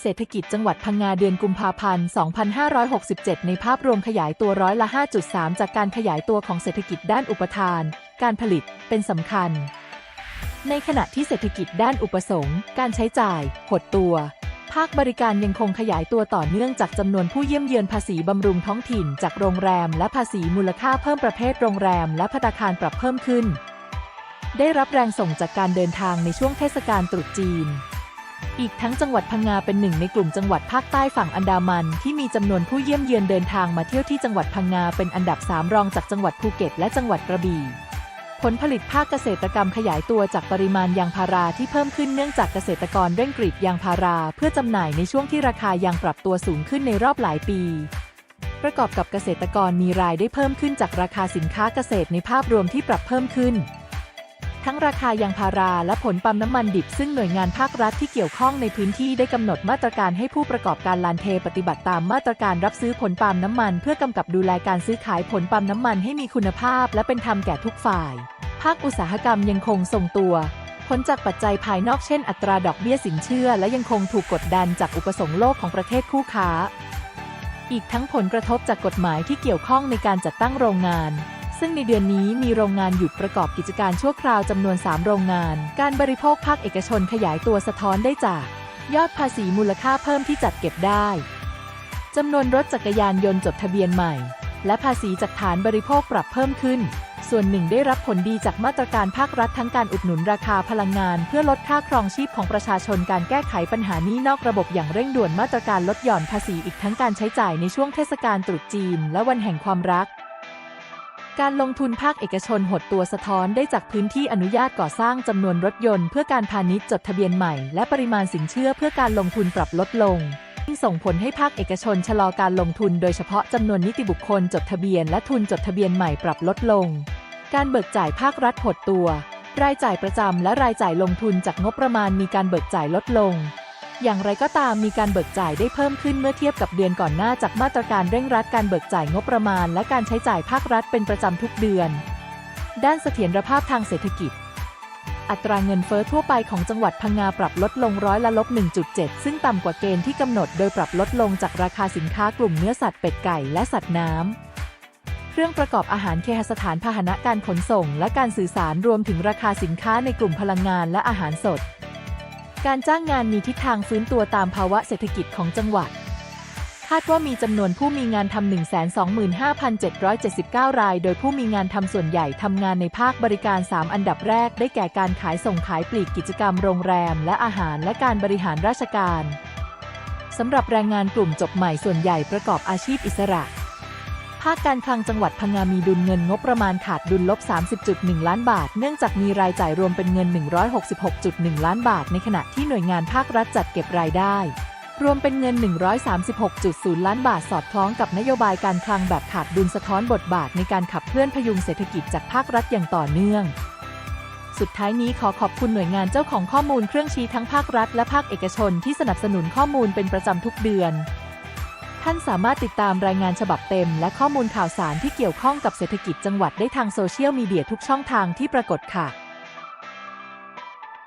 เศรษฐกิจจังหวัดพังงาเดือนกุมภาพันธ์ 2567 ในภาพรวมขยายตัวร้อยละ 5.3 จากการขยายตัวของเศรษฐกิจด้านอุปทาน การผลิตเป็นสำคัญ ในขณะที่เศรษฐกิจด้านอุปสงค์ การใช้จ่าย หดตัว ภาคบริการยังคงขยายตัวต่อเนื่องจากจำนวนผู้เยี่ยมเยือนภาษีบำรุงท้องถิ่น จากโรงแรม และภาษีมูลค่าเพิ่มประเภทโรงแรม และพัตคารปรับเพิ่มขึ้น ได้รับแรงส่งจากการเดินทางในช่วงเทศกาลตรุษจีน อีกทั้งจังหวัดพังงาเป็นหนึ่งในกลุ่มจังหวัดภาคใต้ฝั่งอันดามัน ที่มีจำนวนผู้เยี่ยมเยือนเดินทางมาเที่ยวที่จังหวัดพังงาเป็นอันดับ 3 รองจากจังหวัดภูเก็ตและจังหวัดกระบี่ผลผลิตภาคเกษตรกรรมขยายตัวจากปริมาณยางพาราที่เพิ่มขึ้นเนื่องจากเกษตรกรเร่งกรีดยางพาราเพื่อจำหน่ายในช่วงที่ราคายางปรับตัวสูงขึ้นในรอบหลายปี ประกอบกับเกษตรกรมีรายได้เพิ่มขึ้นจากราคาสินค้าเกษตรในภาพรวมที่ปรับเพิ่มขึ้น ทั้งราคายางพาราและผลปั๊มน้ำมันดิบ ซึ่งหน่วยงานภาครัฐที่เกี่ยวข้องในพื้นที่ได้กำหนดมาตรการให้ผู้ประกอบการลานเทปฏิบัติตามมาตรการรับซื้อผลปาล์มน้ำมัน เพื่อกำกับดูแลการซื้อขายผลปาล์มน้ำมันให้มีคุณภาพ และเป็นธรรมแก่ทุกฝ่าย ภาคอุตสาหกรรมยังคงทรงตัวผลจากปัจจัยภายนอกเช่นอัตราดอกเบี้ยสินเชื่อ และยังคงถูกกดดันจากอุปสงค์โลกของประเทศคู่ค้า อีกทั้งผลกระทบจากกฎหมายที่เกี่ยวข้องในการจัดตั้งโรงงาน ซึ่งในเดือนนี้มีโรงงานหยุดประกอบกิจการชั่วคราวจำนวน 3 โรงงาน การบริโภคภาคเอกชนขยายตัวสะท้อนได้จาก ยอดภาษีมูลค่าเพิ่มที่จัดเก็บได้จำนวนรถจักรยานยนต์จดทะเบียนใหม่ และภาษีจากฐานบริโภคปรับเพิ่มขึ้น ส่วนหนึ่งได้รับผลดีจากมาตรการภาครัฐทั้งการอุดหนุนราคาพลังงาน เพื่อลดค่าครองชีพของประชาชนการแก้ไขปัญหานี้นอกระบบอย่างเร่งด่วนมาตรการลดหย่อนภาษีอีกทั้งการใช้จ่ายในช่วงเทศกาลตรุษจีน และวันแห่งความรัก การลงทุนภาคเอกชนหดตัวสะท้อนได้จากพื้นที่อนุญาตก่อสร้างจำนวนรถยนต์เพื่อการพาณิชย์จดทะเบียนใหม่ และปริมาณสินเชื่อเพื่อการลงทุนปรับลดลงซึ่งส่งผลให้ภาคเอกชนชะลอการลงทุนโดยเฉพาะจำนวนนิติบุคคลจดทะเบียนและทุนจดทะเบียนใหม่ปรับลดลง การเบิกจ่ายภาครัฐหดตัว รายจ่ายประจำและรายจ่ายลงทุนจากงบประมาณมีการเบิกจ่ายลดลง อย่างไรก็ตามมีการเบิกจ่ายได้เพิ่มขึ้นเมื่อเทียบกับเดือนก่อนหน้าจากมาตรการเร่งรัดการเบิกจ่ายงบประมาณ และการใช้จ่ายภาครัฐเป็นประจำทุกเดือน ด้านเสถียรภาพทางเศรษฐกิจ อัตราเงินเฟ้อทั่วไปของจังหวัดพังงาปรับลดลงร้อยละลบ 1.7 ซึ่งต่ำกว่าเกณฑ์ที่กำหนดโดยปรับลดลงจากราคาสินค้ากลุ่มเนื้อสัตว์เป็ดไก่และสัตว์น้ำเครื่องประกอบอาหารเคหสถานพาหนะการขนส่ง และการสื่อสารรวมถึงราคาสินค้าในกลุ่มพลังงานและอาหารสด การจ้างงานมีทิศทางฟื้นตัวตามภาวะเศรษฐกิจของจังหวัด คาดว่ามีจำนวนผู้มีงานทำ125,779 ราย โดยผู้มีงานทำส่วนใหญ่ทำงานในภาคบริการ 3 อันดับแรก ได้แก่การขายส่งขายปลีกกิจกรรมโรงแรม และอาหารและการบริหารราชการสำหรับแรงงานกลุ่มจบใหม่ส่วนใหญ่ประกอบอาชีพอิสระ ภาคการคลังจังหวัดพังงามีดุลเงินงบประมาณขาดดุลลบ 30.1 ล้านบาท เนื่องจากมีรายจ่ายรวมเป็นเงิน 166.1 ล้านบาท ในขณะที่หน่วยงานภาครัฐจัดเก็บรายได้ รวมเป็นเงิน 136.0 ล้านบาทสอดคล้องกับนโยบายการคลังแบบขาดดุลสะท้อนบทบาทในการขับเคลื่อนพยุงเศรษฐกิจจากภาครัฐอย่างต่อเนื่องสุดท้ายนี้ขอขอบคุณหน่วยงานเจ้าของข้อมูลเครื่องชี้ทั้งภาครัฐและภาคเอกชนที่สนับสนุนข้อมูลเป็นประจำทุกเดือน ท่านสามารถติดตามรายงานฉบับเต็ม และข้อมูลข่าวสารที่เกี่ยวข้องกับเศรษฐกิจจังหวัดได้ทางโซเชียลมีเดียทุกช่องทางที่ปรากฏค่ะ